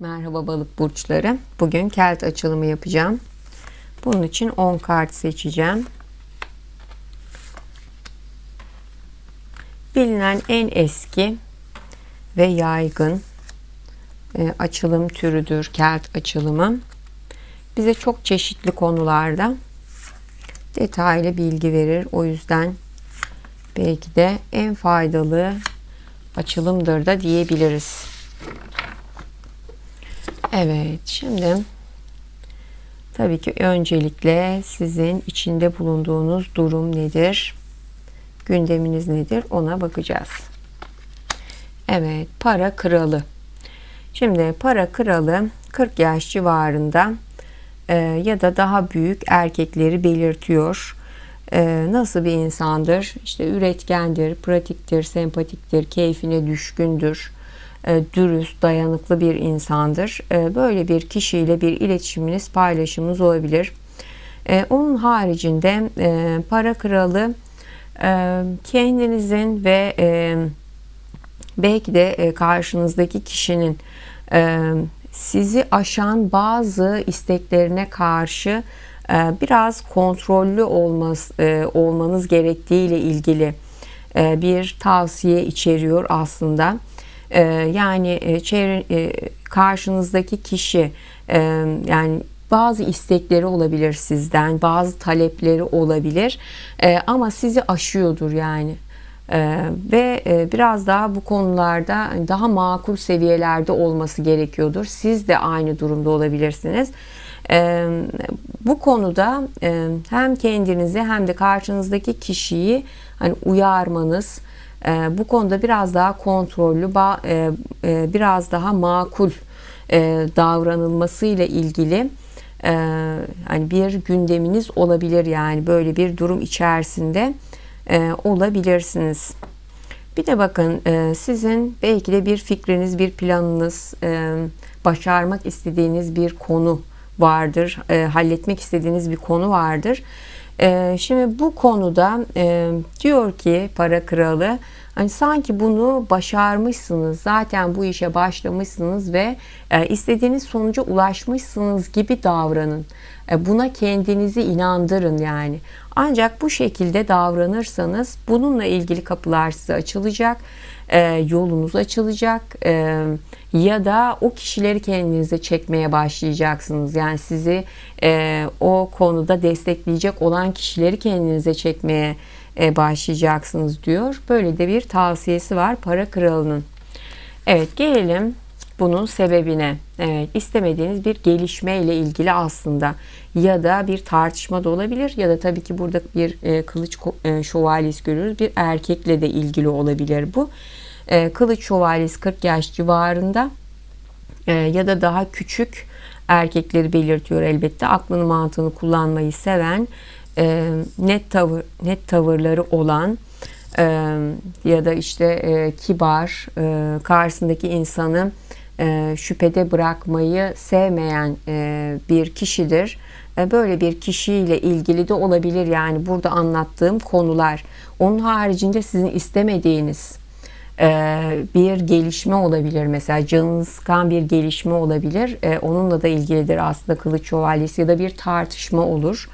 Merhaba balık burçları. Bugün kelt açılımı yapacağım. Bunun için 10 kart seçeceğim. Bilinen en eski ve yaygın e, açılım türüdür kelt açılımı. Bize çok çeşitli konularda detaylı bilgi verir. O yüzden belki de en faydalı açılımdır da diyebiliriz. Evet, şimdi tabii ki öncelikle sizin içinde bulunduğunuz durum nedir? Gündeminiz nedir? Ona bakacağız. Evet, para kralı. Şimdi para kralı 40 yaş civarında e, ya da daha büyük erkekleri belirtiyor. E, nasıl bir insandır? İşte üretkendir, pratiktir, sempatiktir, keyfine düşkündür dürüst, dayanıklı bir insandır. E, böyle bir kişiyle bir iletişiminiz, paylaşımınız olabilir. E, onun haricinde para kralı kendinizin ve belki de karşınızdaki kişinin sizi aşan bazı isteklerine karşı biraz kontrollü olmaz, olmanız gerektiğiyle ilgili bir tavsiye içeriyor aslında. Ee, yani e, çevre e, karşınızdaki kişi e, yani bazı istekleri olabilir sizden, bazı talepleri olabilir ama sizi aşıyordur yani. ve biraz daha bu konularda daha makul seviyelerde olması gerekiyordur. Siz de aynı durumda olabilirsiniz. bu konuda hem kendinizi hem de karşınızdaki kişiyi hani uyarmanız, e, bu konuda biraz daha kontrollü, e, e, biraz daha makul e, davranılması ile ilgili hani bir gündeminiz olabilir yani böyle bir durum içerisinde olabilirsiniz. Bir de bakın sizin belki de bir fikriniz, bir planınız, başarmak istediğiniz bir konu vardır, halletmek istediğiniz bir konu vardır. E, şimdi bu konuda e, diyor ki para kralı hani sanki bunu başarmışsınız zaten bu işe başlamışsınız ve e, istediğiniz sonuca ulaşmışsınız gibi davranın. E, buna kendinizi inandırın yani. Ancak bu şekilde davranırsanız bununla ilgili kapılar size açılacak, e, yolunuz açılacak ya da o kişileri kendinize çekmeye başlayacaksınız. Yani sizi o konuda destekleyecek olan kişileri kendinize çekmeye e, başlayacaksınız diyor. Böyle de bir tavsiyesi var para kralının. Evet gelelim bunun sebebine. Evet istemediğiniz bir gelişme ile ilgili aslında ya da bir tartışma da olabilir ya da tabii ki burada bir e, kılıç e, şövalyesi görüyoruz. Bir erkekle de ilgili olabilir bu. E, kılıç şövalyesi 40 yaş civarında e, ya da daha küçük erkekleri belirtiyor elbette. Aklını mantığını kullanmayı seven e, net tavır net tavırları olan e, ya da işte e, kibar e, karşısındaki insanı e, şüphede bırakmayı sevmeyen e, bir kişidir. E, böyle bir kişiyle ilgili de olabilir yani burada anlattığım konular. Onun haricinde sizin istemediğiniz e, bir gelişme olabilir mesela canınız sıkan bir gelişme olabilir. E, onunla da ilgilidir aslında kılıç şövalyesi ya da bir tartışma olur.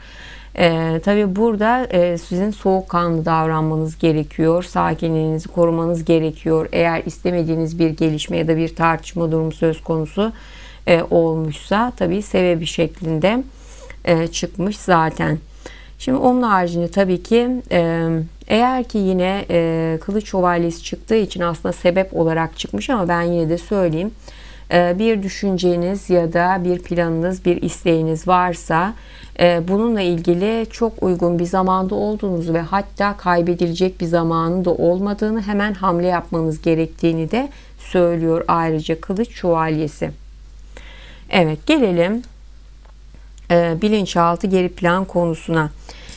E, tabii burada e, sizin soğukkanlı davranmanız gerekiyor. Sakinliğinizi korumanız gerekiyor. Eğer istemediğiniz bir gelişme ya da bir tartışma durumu söz konusu e, olmuşsa tabii sebebi şeklinde e, çıkmış zaten. Şimdi onun haricinde tabii ki e, eğer ki yine e, kılıç şövalyesi çıktığı için aslında sebep olarak çıkmış ama ben yine de söyleyeyim. E, bir düşünceniz ya da bir planınız, bir isteğiniz varsa e, bununla ilgili çok uygun bir zamanda olduğunuzu ve hatta kaybedilecek bir zamanın da olmadığını hemen hamle yapmanız gerektiğini de söylüyor ayrıca kılıç şövalyesi. Evet gelelim e, bilinçaltı geri plan konusuna.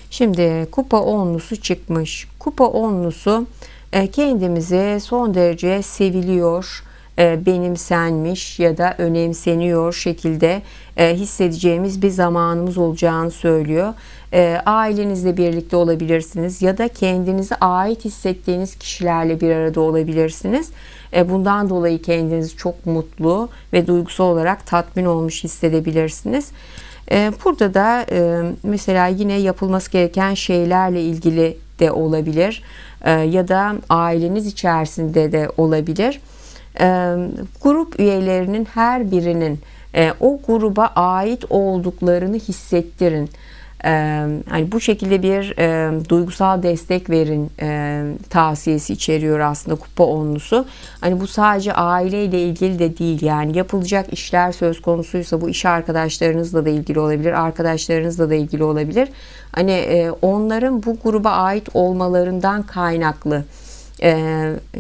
Şimdi kupa onlusu çıkmış. Kupa onlusu e, kendimizi son derece seviliyor, benimsenmiş ya da önemseniyor şekilde e, hissedeceğimiz bir zamanımız olacağını söylüyor. E, ailenizle birlikte olabilirsiniz ya da kendinize ait hissettiğiniz kişilerle bir arada olabilirsiniz. E, bundan dolayı kendinizi çok mutlu ve duygusal olarak tatmin olmuş hissedebilirsiniz. E, burada da e, mesela yine yapılması gereken şeylerle ilgili de olabilir e, ya da aileniz içerisinde de olabilir. Grup üyelerinin her birinin e, o gruba ait olduklarını hissettirin. E, hani bu şekilde bir e, duygusal destek verin e, tavsiyesi içeriyor aslında kupa onlusu. Hani bu sadece aileyle ilgili de değil yani yapılacak işler söz konusuysa bu iş arkadaşlarınızla da ilgili olabilir, arkadaşlarınızla da ilgili olabilir. Hani e, onların bu gruba ait olmalarından kaynaklı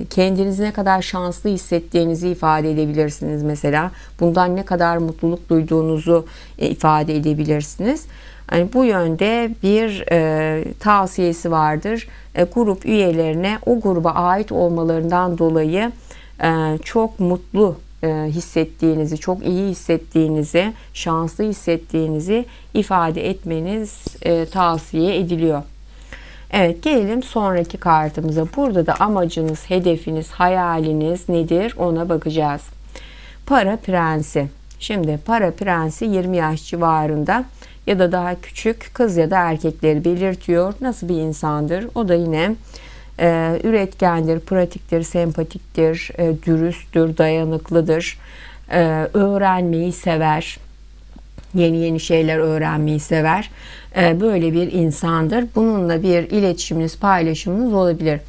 kendinizi ne kadar şanslı hissettiğinizi ifade edebilirsiniz mesela. Bundan ne kadar mutluluk duyduğunuzu e, ifade edebilirsiniz. Yani bu yönde bir e, tavsiyesi vardır. E, grup üyelerine o gruba ait olmalarından dolayı e, çok mutlu e, hissettiğinizi, çok iyi hissettiğinizi, şanslı hissettiğinizi ifade etmeniz e, tavsiye ediliyor. Evet gelelim sonraki kartımıza. Burada da amacınız, hedefiniz, hayaliniz nedir ona bakacağız. Para prensi. Şimdi para prensi 20 yaş civarında ya da daha küçük kız ya da erkekleri belirtiyor. Nasıl bir insandır? O da yine e, üretkendir, pratiktir, sempatiktir, e, dürüsttür, dayanıklıdır, e, öğrenmeyi sever, yeni yeni şeyler öğrenmeyi sever. E, böyle bir insandır. Bununla bir iletişiminiz, paylaşımınız olabilir.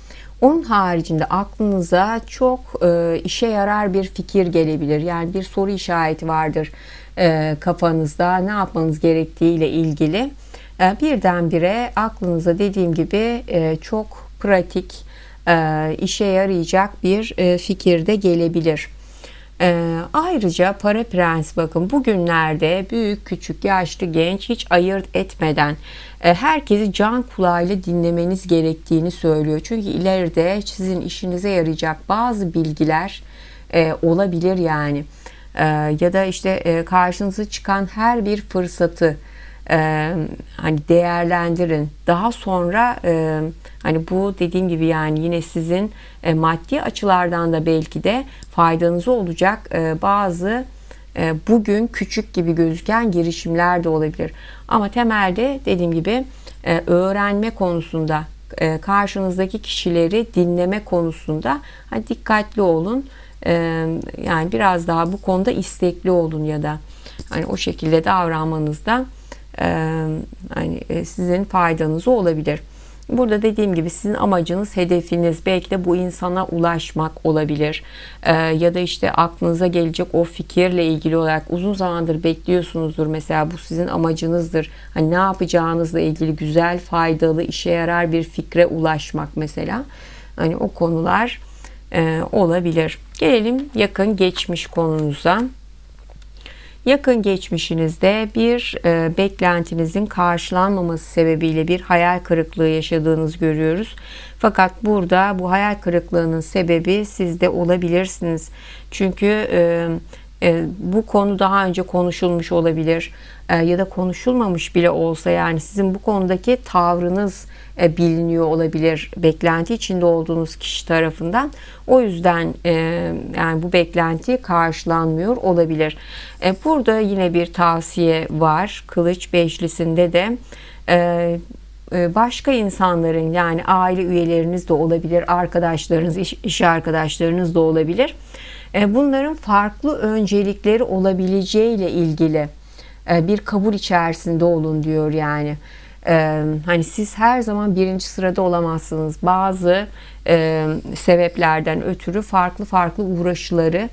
Onun haricinde aklınıza çok e, işe yarar bir fikir gelebilir. Yani bir soru işareti vardır e, kafanızda ne yapmanız gerektiği ile ilgili. E, birdenbire aklınıza dediğim gibi e, çok pratik, işe yarayacak bir fikir de gelebilir. E, ayrıca para prens bakın bugünlerde büyük, küçük, yaşlı, genç hiç ayırt etmeden e, herkesi can kulağıyla dinlemeniz gerektiğini söylüyor. Çünkü ileride sizin işinize yarayacak bazı bilgiler e, olabilir yani. E, ya da işte e, karşınıza çıkan her bir fırsatı e, hani değerlendirin. Daha sonra e, hani bu dediğim gibi yani yine sizin e, maddi açılardan da belki de faydanız olacak e, bazı e, bugün küçük gibi gözüken girişimler de olabilir. Ama temelde dediğim gibi e, öğrenme konusunda e, karşınızdaki kişileri dinleme konusunda hani dikkatli olun. E, yani biraz daha bu konuda istekli olun ya da hani o şekilde davranmanızda hani sizin faydanız olabilir. Burada dediğim gibi sizin amacınız, hedefiniz belki de bu insana ulaşmak olabilir. Ee, ya da işte aklınıza gelecek o fikirle ilgili olarak uzun zamandır bekliyorsunuzdur. Mesela bu sizin amacınızdır. Hani ne yapacağınızla ilgili güzel, faydalı, işe yarar bir fikre ulaşmak mesela. Hani o konular e, olabilir. Gelelim yakın geçmiş konunuza yakın geçmişinizde bir e, beklentinizin karşılanmaması sebebiyle bir hayal kırıklığı yaşadığınızı görüyoruz. Fakat burada bu hayal kırıklığının sebebi sizde olabilirsiniz. Çünkü e, e, bu konu daha önce konuşulmuş olabilir e, ya da konuşulmamış bile olsa yani sizin bu konudaki tavrınız e, biliniyor olabilir beklenti içinde olduğunuz kişi tarafından. O yüzden yani bu beklenti karşılanmıyor olabilir. Burada yine bir tavsiye var. Kılıç Beşlisi'nde de başka insanların yani aile üyeleriniz de olabilir, arkadaşlarınız, iş arkadaşlarınız da olabilir. E, bunların farklı öncelikleri olabileceği ile ilgili e, bir kabul içerisinde olun diyor yani. E, hani siz her zaman birinci sırada olamazsınız. Bazı sebeplerden ötürü farklı farklı uğraşları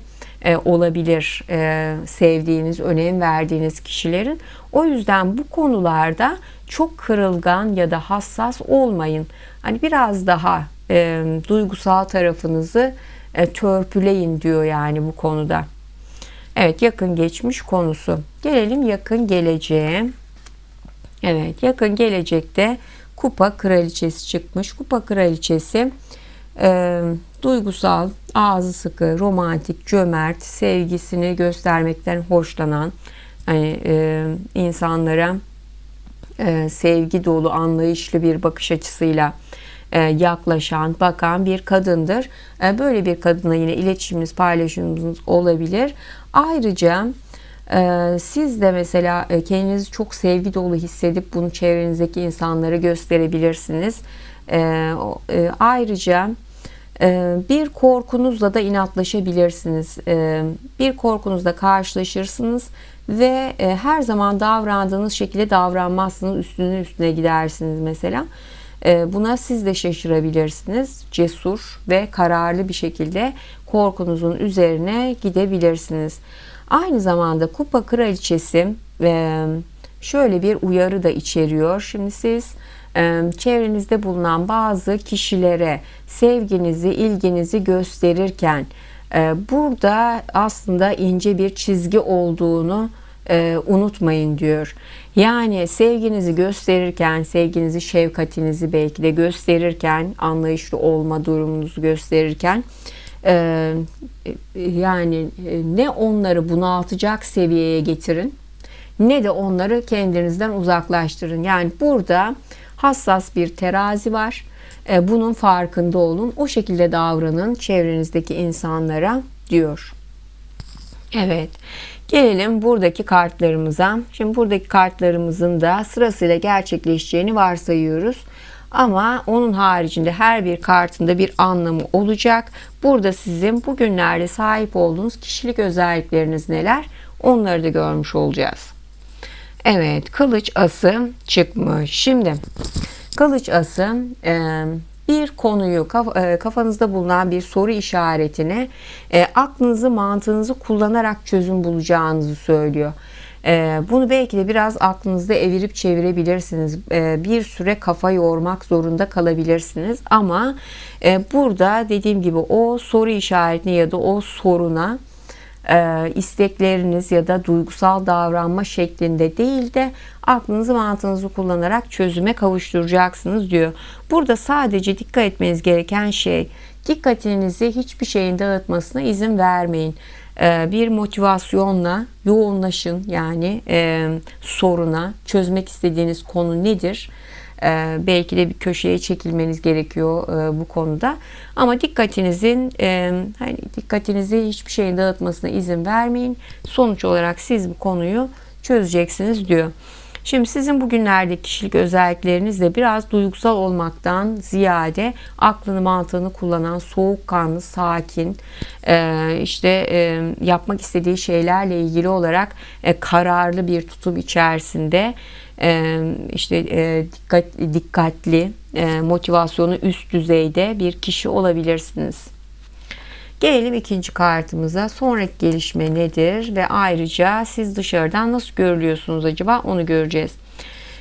olabilir sevdiğiniz, önem verdiğiniz kişilerin. O yüzden bu konularda çok kırılgan ya da hassas olmayın. Hani biraz daha duygusal tarafınızı e, törpüleyin diyor yani bu konuda. Evet yakın geçmiş konusu. Gelelim yakın geleceğe. Evet yakın gelecekte kupa kraliçesi çıkmış. Kupa kraliçesi e, duygusal, ağzı sıkı, romantik, cömert, sevgisini göstermekten hoşlanan hani, e, insanlara e, sevgi dolu, anlayışlı bir bakış açısıyla yaklaşan, bakan bir kadındır. E, böyle bir kadına yine iletişiminiz, paylaşımınız olabilir. Ayrıca e, siz de mesela e, kendinizi çok sevgi dolu hissedip bunu çevrenizdeki insanlara gösterebilirsiniz. E, e, ayrıca e, bir korkunuzla da inatlaşabilirsiniz. E, Bir korkunuzla karşılaşırsınız ve e, her zaman davrandığınız şekilde davranmazsınız. Üstüne üstüne gidersiniz mesela. E, Buna siz de şaşırabilirsiniz. Cesur ve kararlı bir şekilde korkunuzun üzerine gidebilirsiniz. Aynı zamanda kupa kraliçesi e, şöyle bir uyarı da içeriyor. Şimdi siz e, çevrenizde bulunan bazı kişilere sevginizi, ilginizi gösterirken e, burada aslında ince bir çizgi olduğunu e, unutmayın diyor. Yani sevginizi gösterirken, sevginizi, şefkatinizi belki de gösterirken, anlayışlı olma durumunuzu gösterirken e, yani e, ne onları bunaltacak seviyeye getirin ne de onları kendinizden uzaklaştırın. Yani burada hassas bir terazi var. E, Bunun farkında olun. O şekilde davranın çevrenizdeki insanlara diyor. Evet. Gelelim buradaki kartlarımıza. Şimdi buradaki kartlarımızın da sırasıyla gerçekleşeceğini varsayıyoruz. Ama onun haricinde her bir kartında bir anlamı olacak. Burada sizin bugünlerde sahip olduğunuz kişilik özellikleriniz neler? Onları da görmüş olacağız. Evet, kılıç ası çıkmış. Şimdi kılıç ası bir konuyu e, kafanızda bulunan bir soru işaretine e, aklınızı mantığınızı kullanarak çözüm bulacağınızı söylüyor. E, Bunu belki de biraz aklınızda evirip çevirebilirsiniz. Bir süre kafa yormak zorunda kalabilirsiniz. Ama burada dediğim gibi o soru işaretine ya da o soruna e, istekleriniz ya da duygusal davranma şeklinde değil de aklınızı mantığınızı kullanarak çözüme kavuşturacaksınız diyor. Burada sadece dikkat etmeniz gereken şey dikkatinizi hiçbir şeyin dağıtmasına izin vermeyin. E, bir motivasyonla yoğunlaşın yani e, soruna çözmek istediğiniz konu nedir? Ee, belki de bir köşeye çekilmeniz gerekiyor e, bu konuda. Ama dikkatinizin e, hani dikkatinizi hiçbir şeyin dağıtmasına izin vermeyin. Sonuç olarak siz bu konuyu çözeceksiniz diyor. Şimdi sizin bugünlerde kişilik özellikleriniz de biraz duygusal olmaktan ziyade aklını mantığını kullanan soğukkanlı, sakin, e, işte yapmak istediği şeylerle ilgili olarak kararlı bir tutum içerisinde e, işte dikkat, dikkatli, e, motivasyonu üst düzeyde bir kişi olabilirsiniz. Gelelim ikinci kartımıza. Sonraki gelişme nedir ve ayrıca siz dışarıdan nasıl görülüyorsunuz acaba onu göreceğiz.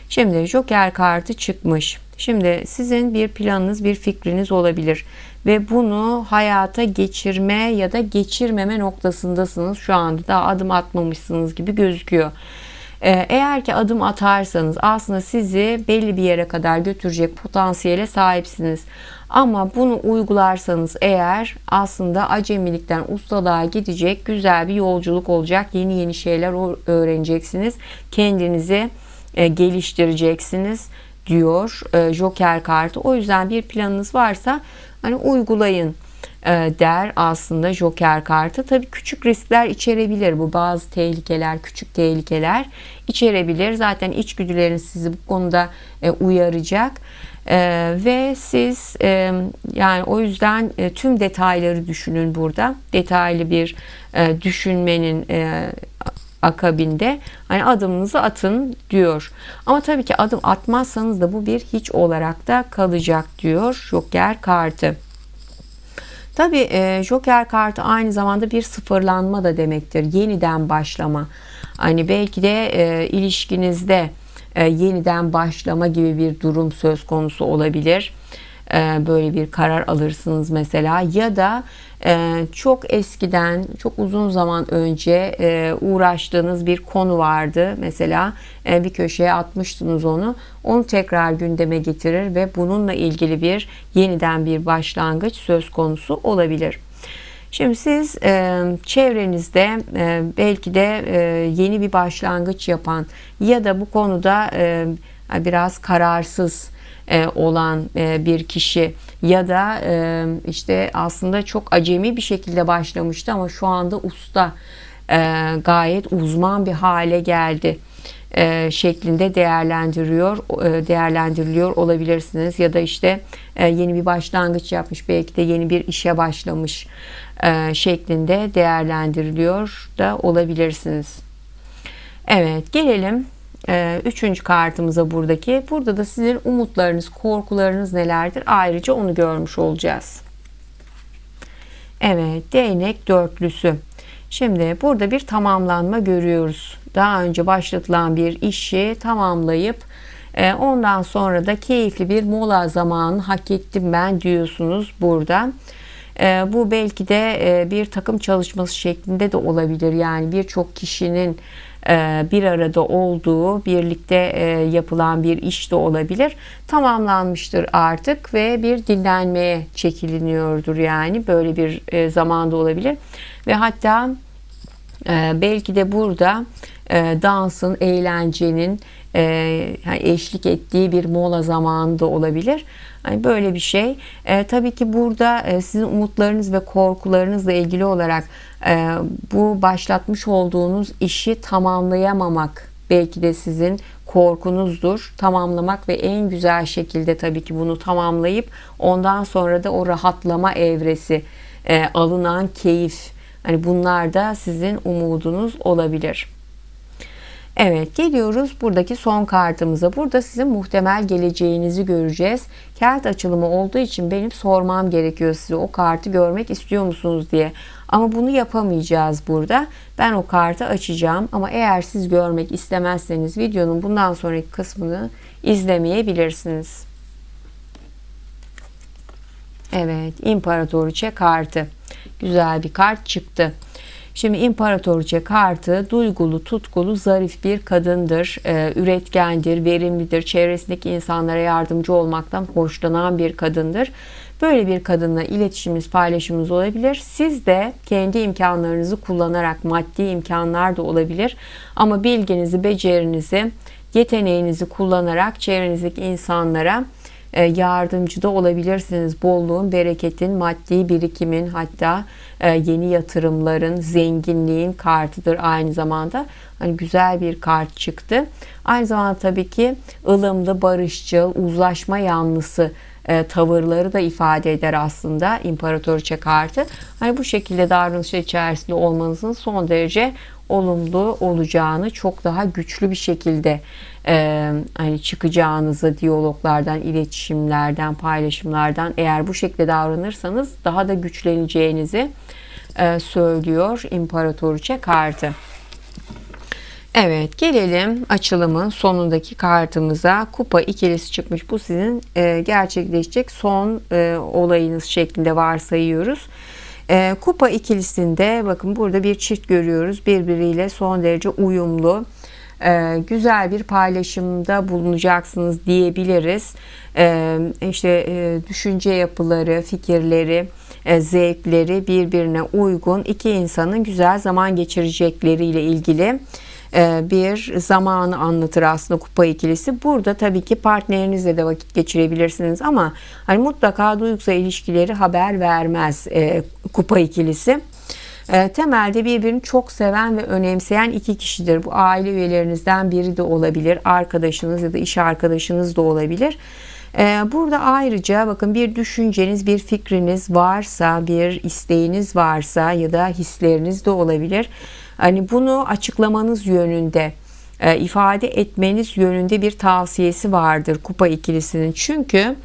Şimdi Joker kartı çıkmış. Şimdi sizin bir planınız, bir fikriniz olabilir ve bunu hayata geçirme ya da geçirmeme noktasındasınız. Şu anda da adım atmamışsınız gibi gözüküyor. Ee, Eğer ki adım atarsanız aslında sizi belli bir yere kadar götürecek potansiyele sahipsiniz. Ama bunu uygularsanız eğer aslında acemilikten ustalığa gidecek güzel bir yolculuk olacak. Yeni yeni şeyler öğreneceksiniz. Kendinizi e, geliştireceksiniz diyor e, Joker kartı. O yüzden bir planınız varsa hani uygulayın der aslında Joker kartı. Tabii küçük riskler içerebilir bu bazı tehlikeler, küçük tehlikeler içerebilir. Zaten içgüdüleriniz sizi bu konuda e, uyaracak. E, ve siz e, yani o yüzden e, tüm detayları düşünün burada. Detaylı bir e, düşünmenin e, akabinde hani adımınızı atın diyor. Ama tabii ki adım atmazsanız da bu bir hiç olarak da kalacak diyor Joker kartı. Tabii e, Joker kartı aynı zamanda bir sıfırlanma da demektir. Yeniden başlama. Hani belki de e, ilişkinizde e, yeniden başlama gibi bir durum söz konusu olabilir. E, böyle bir karar alırsınız mesela ya da e, çok eskiden çok uzun zaman önce e, uğraştığınız bir konu vardı mesela bir köşeye atmıştınız onu onu tekrar gündeme getirir ve bununla ilgili bir yeniden bir başlangıç söz konusu olabilir. Şimdi siz çevrenizde belki de yeni bir başlangıç yapan ya da bu konuda biraz kararsız e, olan e, bir kişi ya da e, işte aslında çok acemi bir şekilde başlamıştı ama şu anda usta gayet uzman bir hale geldi şeklinde değerlendiriyor değerlendiriliyor olabilirsiniz ya da işte yeni bir başlangıç yapmış belki de yeni bir işe başlamış şeklinde değerlendiriliyor da olabilirsiniz. Evet gelelim üçüncü kartımıza buradaki. Burada da sizin umutlarınız, korkularınız nelerdir? Ayrıca onu görmüş olacağız. Evet değnek dörtlüsü. Şimdi burada bir tamamlanma görüyoruz. Daha önce başlatılan bir işi tamamlayıp e, ondan sonra da keyifli bir mola zamanı hak ettim ben diyorsunuz burada. E, bu belki de e, bir takım çalışması şeklinde de olabilir. Yani birçok kişinin bir arada olduğu, birlikte yapılan bir iş de olabilir. Tamamlanmıştır artık ve bir dinlenmeye çekiliniyordur yani böyle bir zamanda olabilir. Ve hatta belki de burada dansın, eğlencenin eşlik ettiği bir mola zamanı da olabilir. Hani böyle bir şey. E, tabii ki burada e, sizin umutlarınız ve korkularınızla ilgili olarak e, bu başlatmış olduğunuz işi tamamlayamamak belki de sizin korkunuzdur. Tamamlamak ve en güzel şekilde tabii ki bunu tamamlayıp ondan sonra da o rahatlama evresi, e, alınan keyif. Hani bunlar da sizin umudunuz olabilir. Evet geliyoruz buradaki son kartımıza. Burada sizin muhtemel geleceğinizi göreceğiz. Kart açılımı olduğu için benim sormam gerekiyor size o kartı görmek istiyor musunuz diye. Ama bunu yapamayacağız burada. Ben o kartı açacağım ama eğer siz görmek istemezseniz videonun bundan sonraki kısmını izlemeyebilirsiniz. Evet, İmparatoriçe kartı. Güzel bir kart çıktı. Şimdi İmparatoriçe kartı duygulu, tutkulu, zarif bir kadındır. Ee, üretkendir, verimlidir. Çevresindeki insanlara yardımcı olmaktan hoşlanan bir kadındır. Böyle bir kadınla iletişimimiz, paylaşımımız olabilir. Siz de kendi imkanlarınızı kullanarak maddi imkanlar da olabilir. Ama bilginizi, becerinizi, yeteneğinizi kullanarak çevrenizdeki insanlara e, yardımcı da olabilirsiniz. Bolluğun, bereketin, maddi birikimin hatta e, yeni yatırımların, zenginliğin kartıdır aynı zamanda. Hani güzel bir kart çıktı. Aynı zamanda tabii ki ılımlı, barışçıl, uzlaşma yanlısı e, tavırları da ifade eder aslında imparatoriçe kartı. Hani bu şekilde davranışlar içerisinde olmanızın son derece olumlu olacağını çok daha güçlü bir şekilde e, hani çıkacağınızı diyaloglardan, iletişimlerden, paylaşımlardan eğer bu şekilde davranırsanız daha da güçleneceğinizi e, söylüyor imparatoriçe kartı. Evet gelelim açılımın sonundaki kartımıza. Kupa ikilisi çıkmış. Bu sizin e, gerçekleşecek son e, olayınız şeklinde varsayıyoruz. E, kupa ikilisinde bakın burada bir çift görüyoruz. Birbiriyle son derece uyumlu güzel bir paylaşımda bulunacaksınız diyebiliriz. E, işte e, düşünce yapıları, fikirleri, e, zevkleri birbirine uygun iki insanın güzel zaman geçirecekleriyle ilgili e, bir zamanı anlatır aslında kupa ikilisi. Burada tabii ki partnerinizle de vakit geçirebilirsiniz ama hani mutlaka duygusal ilişkileri haber vermez e, kupa ikilisi. E, temelde birbirini çok seven ve önemseyen iki kişidir. Bu aile üyelerinizden biri de olabilir, arkadaşınız ya da iş arkadaşınız da olabilir. Ee, burada ayrıca bakın bir düşünceniz, bir fikriniz varsa, bir isteğiniz varsa ya da hisleriniz de olabilir. Hani bunu açıklamanız yönünde, e, ifade etmeniz yönünde bir tavsiyesi vardır kupa ikilisinin. Çünkü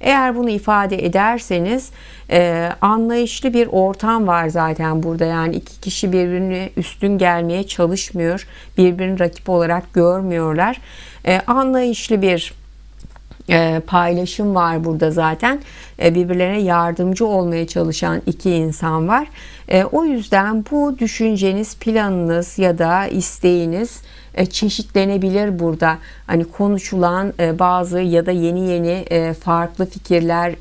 eğer bunu ifade ederseniz e, anlayışlı bir ortam var zaten burada. Yani iki kişi birbirine üstün gelmeye çalışmıyor. Birbirini rakip olarak görmüyorlar. E, anlayışlı bir e, paylaşım var burada zaten. E, birbirlerine yardımcı olmaya çalışan iki insan var. E, o yüzden bu düşünceniz, planınız ya da isteğiniz e, çeşitlenebilir burada. Hani konuşulan e, bazı ya da yeni yeni e, farklı fikirler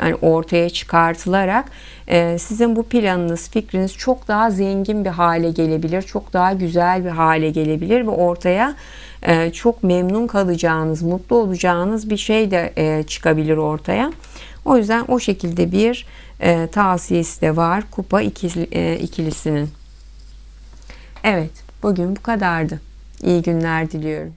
yani ortaya çıkartılarak e, sizin bu planınız, fikriniz çok daha zengin bir hale gelebilir, çok daha güzel bir hale gelebilir ve ortaya e, çok memnun kalacağınız, mutlu olacağınız bir şey de e, çıkabilir ortaya. O yüzden o şekilde bir e, tavsiyesi de var kupa ikili, ikilisinin. Evet, bugün bu kadardı. İyi günler diliyorum.